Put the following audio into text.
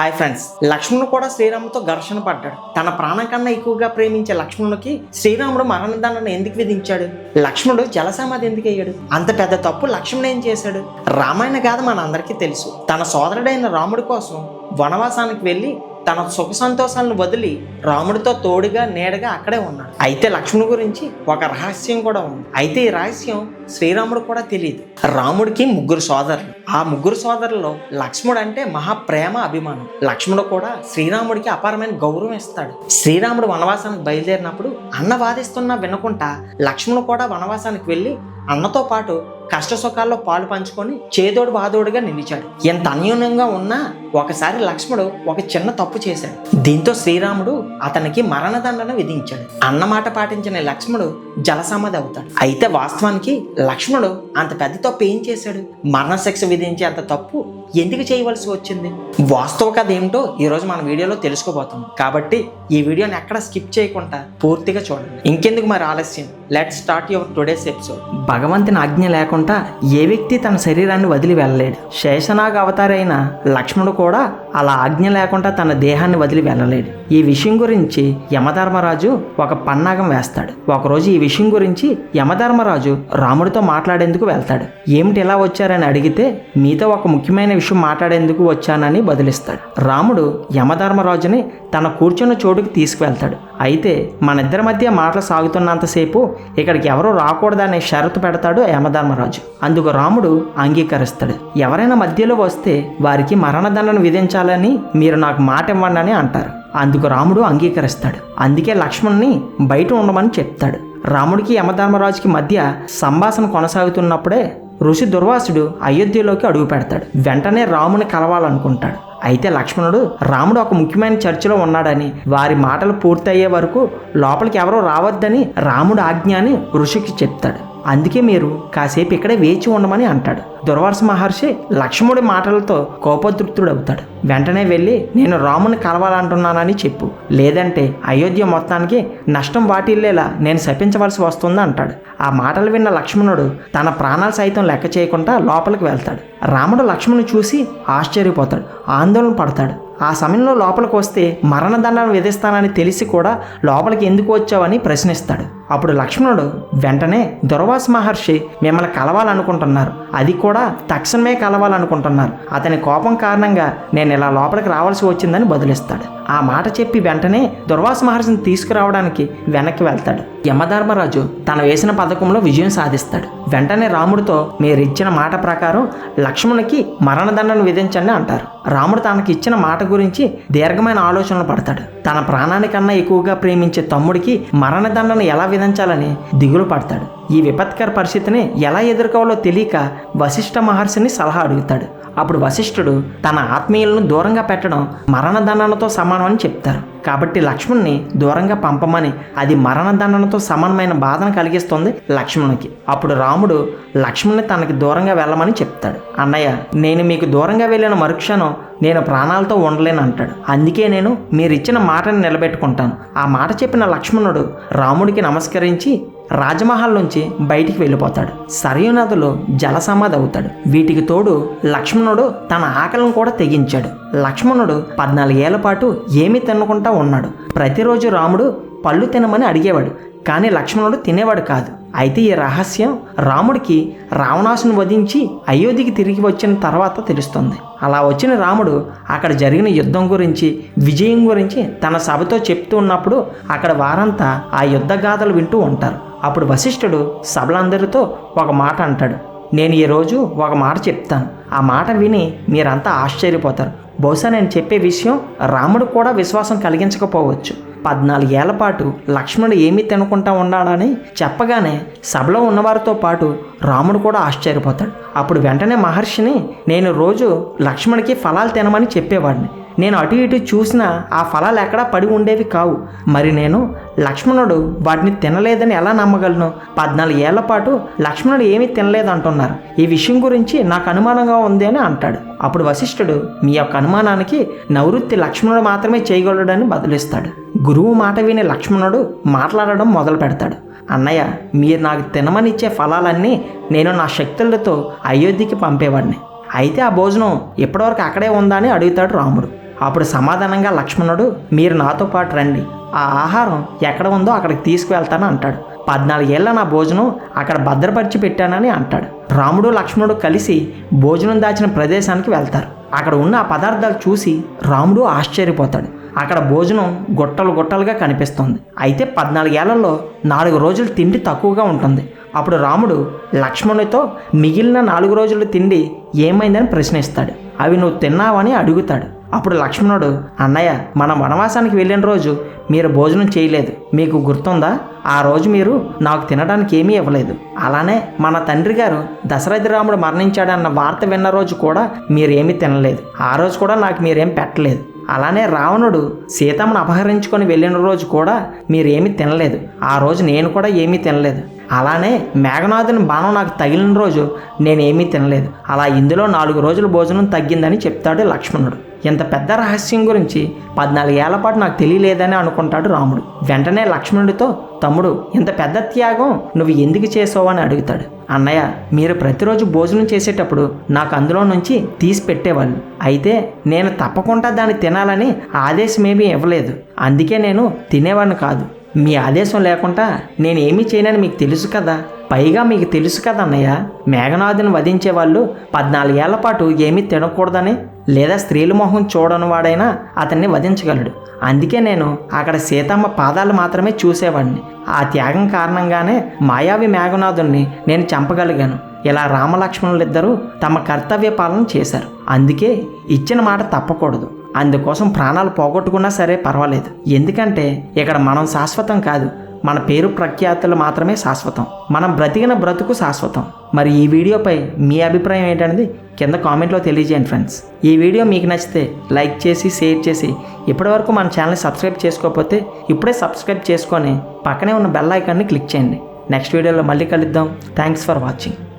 Hi friends లక్ష్మణుడు కూడా శ్రీరాముతో ఘర్షణ పడ్డాడు. తన ప్రాణం కన్నా ఎక్కువగా ప్రేమించే లక్ష్మణుడికి శ్రీరాముడు మరణదండను ఎందుకు విధించాడు? లక్ష్మణుడు జలసమాధి ఎందుకు అయ్యాడు? అంత పెద్ద తప్పు లక్ష్మణుడు ఏం చేశాడు? రామాయణ గాథ మన అందరికీ తెలుసు. తన సోదరుడైన రాముడి కోసం వనవాసానికి వెళ్ళి తన సుఖ సంతోషాలను వదిలి రాముడితో తోడుగా నీడగా అక్కడే ఉన్నాడు. అయితే లక్ష్మణుడి గురించి ఒక రహస్యం కూడా ఉంది. అయితే ఈ రహస్యం శ్రీరాముడు కూడా తెలియదు రాముడికి ముగ్గురు సోదరులు. ఆ ముగ్గురు సోదరుల్లో లక్ష్మణుడు అంటే మహా ప్రేమ అభిమానం. లక్ష్మణుడు కూడా శ్రీరాముడికి అపారమైన గౌరవం ఇస్తాడు. శ్రీరాముడు వనవాసానికి బయలుదేరినప్పుడు అన్న వాదిస్తున్నా వినకుండా లక్ష్మణుడు కూడా వనవాసానికి వెళ్ళి అన్నతో పాటు కష్ట సుఖాల్లో పాలు పంచుకొని చేదోడు బాదోడుగా నిలిచాడు. ఎంత అన్యోన్యంగా ఉన్నా ఒకసారి లక్ష్మణుడు ఒక చిన్న తప్పు చేశాడు. దీంతో శ్రీరాముడు అతనికి మరణదండన విధించాడు. అన్నమాట పాటించిన లక్ష్మణుడు జలసమాధి అవుతాడు. అయితే వాస్తవానికి లక్ష్మణుడు అంత పెద్ద తప్పు ఏం చేశాడు? మరణశిక్ష విధించే అంత తప్పు ఎందుకు చేయవలసి వచ్చింది? వాస్తవ కథ ఏమిటో ఈరోజు మన వీడియోలో తెలుసుకోబోతాం కాబట్టి ఈ వీడియోని ఎక్కడ స్కిప్ చేయకుండా పూర్తిగా చూడండి. ఇంకెందుకు మరి ఆలస్యం? Let start your today's episode భగవంతుని ఆజ్ఞ లేకుండా ఏ వ్యక్తి తన శరీరాన్ని వదిలి వెళ్ళలేడు. శేషనాగ అవతారైన అయిన లక్ష్మణుడు కూడా అలా ఆజ్ఞ లేకుండా తన దేహాన్ని వదిలి వెళ్ళలేడు. ఈ విషయం గురించి యమధర్మరాజు ఒక పన్నాగం వేస్తాడు. ఒకరోజు ఈ విషయం గురించి యమధర్మరాజు రాముడితో మాట్లాడేందుకు వెళ్తాడు. ఏమిటి ఇలా వచ్చారని అడిగితే మీతో ఒక ముఖ్యమైన విషయం మాట్లాడేందుకు వచ్చానని బదిలిస్తాడు. రాముడు యమధర్మరాజుని తన కూర్చున్న చోటుకి తీసుకువెళ్తాడు. అయితే మన ఇద్దరి మధ్య మాటలు సాగుతున్నంతసేపు ఇక్కడికి ఎవరూ రాకూడదనే షరతు పెడతాడు యమధర్మరాజు. అందుకు రాముడు అంగీకరిస్తాడు. ఎవరైనా మధ్యలో వస్తే వారికి మరణదండను విధించాలని మీరు నాకు మాట ఇవ్వండి అని అంటారు. అందుకు రాముడు అంగీకరిస్తాడు. అందుకే లక్ష్మణ్ని బయట ఉండమని చెప్తాడు. రాముడికి యమధర్మరాజుకి మధ్య సంభాషణ కొనసాగుతున్నప్పుడే ఋషి దుర్వాసుడు అయోధ్యలోకి అడుగు పెడతాడు. వెంటనే రాముని కలవాలనుకుంటాడు. అయితే లక్ష్మణుడు రాముడు ఒక ముఖ్యమైన చర్చలో ఉన్నాడని వారి మాటలు పూర్తయ్యే వరకు లోపలికి ఎవరో రావద్దని రాముడు ఆజ్ఞ అని ఋషికి చెప్తాడు. అందుకే మీరు కాసేపు ఇక్కడే వేచి ఉండమని అంటాడు. దుర్వాస మహర్షి లక్ష్మణుడి మాటలతో కోపతృప్తుడవుతాడు వెంటనే వెళ్ళి నేను రాముని కలవాలంటున్నానని చెప్పు. లేదంటే అయోధ్య మొత్తానికి నష్టం వాటిల్లేలా నేను శపించవలసి వస్తుంది అంటాడు. ఆ మాటలు విన్న లక్ష్మణుడు తన ప్రాణాలు సైతం లెక్క చేయకుండా లోపలికి వెళ్తాడు. రాముడు లక్ష్మణుని చూసి ఆశ్చర్యపోతాడు. ఆందోళన పడతాడు. ఆ సమయంలో లోపలికి వస్తే మరణదండను విధిస్తానని తెలిసి కూడా లోపలికి ఎందుకు వచ్చావని ప్రశ్నిస్తాడు. అప్పుడు లక్ష్మణుడు వెంటనే దుర్వాస మహర్షి మిమ్మల్ని కలవాలనుకుంటున్నారు. అది కూడా తక్షణమే కలవాలనుకుంటున్నారు. అతని కోపం కారణంగా నేను ఇలా లోపలికి రావాల్సి వచ్చిందని బదులిస్తాడు. ఆ మాట చెప్పి వెంటనే దుర్వాస మహర్షిని తీసుకురావడానికి వెనక్కి వెళ్తాడు. యమధర్మరాజు తన వేసిన పథకంలో విజయం సాధిస్తాడు. వెంటనే రాముడితో మీరిచ్చిన మాట ప్రకారం లక్ష్మణునికి మరణదండను విధించండి అంటారు. రాముడు తనకి ఇచ్చిన మాట గురించి దీర్ఘమైన ఆలోచనలు పడతాడు. తన ప్రాణానికన్నా ఎక్కువగా ప్రేమించే తమ్ముడికి మరణదండను ఎలా విధించాలని దిగులు పడతాడు. ఈ విపత్కర పరిస్థితిని ఎలా ఎదుర్కోవాలో తెలియక వశిష్ఠ మహర్షిని సలహా అడుగుతాడు. అప్పుడు వశిష్ఠుడు తన ఆత్మీయులను దూరంగా పెట్టడం మరణదండనతో సమానమని చెప్తారు. కాబట్టి లక్ష్మణ్ణి దూరంగా పంపమని అది మరణదండనతో సమానమైన బాధను కలిగిస్తుంది లక్ష్మణునికి. అప్పుడు రాముడు లక్ష్మణ్ని తనకి దూరంగా వెళ్ళమని చెప్తాడు. అన్నయ్య నేను మీకు దూరంగా వెళ్ళిన మరుక్షణం నేను ప్రాణాలతో ఉండలేను అంటాడు. అందుకే నేను మీరిచ్చిన మాటను నిలబెట్టుకుంటాను. ఆ మాట చెప్పిన లక్ష్మణుడు రాముడికి నమస్కరించి రాజమహల్ నుంచి బయటికి వెళ్ళిపోతాడు. సరయు నదిలో జలసమాధి అవుతాడు. వీటికి తోడు లక్ష్మణుడు తన ఆకలిని కూడా తెగించాడు. లక్ష్మణుడు పద్నాలుగేళ్ళ పాటు ఏమీ తినకుండా ఉన్నాడు. ప్రతిరోజు రాముడు పళ్ళు తినమని అడిగేవాడు కానీ లక్ష్మణుడు తినేవాడు కాదు. అయితే ఈ రహస్యం రాముడికి రావణాసుని వధించి అయోధ్యకి తిరిగి వచ్చిన తర్వాత తెలుస్తుంది. అలా వచ్చిన రాముడు అక్కడ జరిగిన యుద్ధం గురించి విజయం గురించి తన సభతో చెప్తూ ఉన్నప్పుడు అక్కడ వారంతా ఆ యుద్ధ గాథలు వింటూ ఉంటారు. అప్పుడు వశిష్ఠుడు సభలందరితో ఒక మాట అంటాడు. నేను ఈరోజు ఒక మాట చెప్తాను. ఆ మాట విని మీరంతా ఆశ్చర్యపోతారు. బహుశా నేను చెప్పే విషయం రాముడు కూడా విశ్వాసం కలిగించకపోవచ్చు. పద్నాలుగేళ్ళ పాటు లక్ష్మణుడు ఏమీ తినకుండా ఉన్నాడని చెప్పగానే సభలో ఉన్నవారితో పాటు రాముడు కూడా ఆశ్చర్యపోతాడు. అప్పుడు వెంటనే మహర్షిని నేను రోజు లక్ష్మణుడికి ఫలాలు తినమని చెప్పేవాడిని. నేను అటు ఇటు చూసినా ఆ ఫలాలు ఎక్కడా పడి ఉండేవి కావు. మరి నేను లక్ష్మణుడు వాటిని తినలేదని ఎలా నమ్మగలను? పద్నాలుగు ఏళ్ళ పాటు లక్ష్మణుడు ఏమీ తినలేదు అంటున్నారు ఈ విషయం గురించి నాకు అనుమానంగా ఉంది అని అంటాడు. అప్పుడు వశిష్ఠుడు మీ యొక్క అనుమానానికి నవృత్తి లక్ష్మణుడు మాత్రమే చేయగలడని బదులిస్తాడు. గురువు మాట విని లక్ష్మణుడు మాట్లాడడం మొదలు పెడతాడు. అన్నయ్య మీరు నాకు తినమనిచ్చే ఫలాలన్నీ నేను నా శక్తులతో అయోధ్యకి పంపేవాడిని. అయితే ఆ భోజనం ఇప్పటివరకు అక్కడే ఉందా అని అడుగుతాడు రాముడు. అప్పుడు సమాధానంగా లక్ష్మణుడు మీరు నాతో పాటు రండి. ఆ ఆహారం ఎక్కడ ఉందో అక్కడికి తీసుకువెళ్తాను అంటాడు. పద్నాలుగేళ్ళ నా భోజనం అక్కడ భద్రపరిచి పెట్టానని అంటాడు. రాముడు లక్ష్మణుడు కలిసి భోజనం దాచిన ప్రదేశానికి వెళ్తారు. అక్కడ ఉన్న ఆ పదార్థాలు చూసి రాముడు ఆశ్చర్యపోతాడు. అక్కడ భోజనం గుట్టలు గుట్టలుగా కనిపిస్తుంది. అయితే పద్నాలుగేళ్ళలో నాలుగు రోజులు తిండి తక్కువగా ఉంటుంది. అప్పుడు రాముడు లక్ష్మణుడితో మిగిలిన నాలుగు రోజుల తిండి ఏమైందని ప్రశ్నిస్తాడు. అవి నువ్వు తిన్నావని అడుగుతాడు. అప్పుడు లక్ష్మణుడు అన్నయ్య మన వనవాసానికి వెళ్ళిన రోజు మీరు భోజనం చేయలేదు. మీకు గుర్తుందా? ఆ రోజు మీరు నాకు తినడానికి ఏమీ ఇవ్వలేదు. అలానే మన తండ్రి గారు దశరథ రాముడు మరణించాడన్న వార్త విన్న రోజు కూడా మీరేమీ తినలేదు. ఆ రోజు కూడా నాకు మీరేం పెట్టలేదు. అలానే రావణుడు సీతమ్మను అపహరించుకొని వెళ్ళిన రోజు కూడా మీరేమీ తినలేదు. ఆ రోజు నేను కూడా ఏమీ తినలేదు. అలానే మేఘనాథుని బాణం నాకు తగిలిన రోజు నేనేమీ తినలేదు. అలా ఇందులో నాలుగు రోజుల భోజనం తగ్గిందని చెప్తాడు లక్ష్మణుడు. ఇంత పెద్ద రహస్యం గురించి పద్నాలుగేళ్ళ పాటు నాకు తెలియలేదని అనుకుంటాడు రాముడు. వెంటనే లక్ష్మణుడితో తమ్ముడు ఇంత పెద్ద త్యాగం నువ్వు ఎందుకు చేసావు అని అడుగుతాడు. అన్నయ్య మీరు ప్రతిరోజు భోజనం చేసేటప్పుడు నాకు అందులో నుంచి తీసి పెట్టేవాళ్ళు. అయితే నేను తప్పకుండా దాన్ని తినాలని ఆదేశం ఏమీ ఇవ్వలేదు. అందుకే నేను తినేవాడిని కాదు. మీ ఆదేశం లేకుండా నేను చేయనని మీకు తెలుసు కదా. పైగా మీకు తెలుసు కదా అన్నయ్య మేఘనాథుని వధించే వాళ్ళు పద్నాలుగేళ్ళ పాటు ఏమీ తినకూడదని లేదా స్త్రీల మొహం చూడని వాడైనా అతన్ని వధించగలడు. అందుకే నేను అక్కడ సీతమ్మ పాదాలు మాత్రమే చూసేవాడిని. ఆ త్యాగం కారణంగానే మాయావి మేఘనాథుణ్ణి నేను చంపగలిగాను. ఇలా రామలక్ష్మణులిద్దరూ తమ కర్తవ్య పాలన చేశారు. అందుకే ఇచ్చిన మాట తప్పకూడదు. అందుకోసం ప్రాణాలు పోగొట్టుకున్నా సరే పర్వాలేదు. ఎందుకంటే ఇక్కడ మనం శాశ్వతం కాదు. మన పేరు ప్రఖ్యాతులు మాత్రమే శాశ్వతం. మనం బ్రతికిన బ్రతుకు శాశ్వతం. మరి ఈ వీడియోపై మీ అభిప్రాయం ఏంటనేది కింద కామెంట్లో తెలియజేయండి ఫ్రెండ్స్. ఈ వీడియో మీకు నచ్చితే లైక్ చేసి షేర్ చేసి ఇప్పటివరకు మన ఛానల్ని సబ్స్క్రైబ్ చేసుకోకపోతే ఇప్పుడే సబ్స్క్రైబ్ చేసుకొని పక్కనే ఉన్న బెల్ ఐకాన్ని క్లిక్ చేయండి. నెక్స్ట్ వీడియోలో మళ్ళీ కలుద్దాం. Thanks for watching.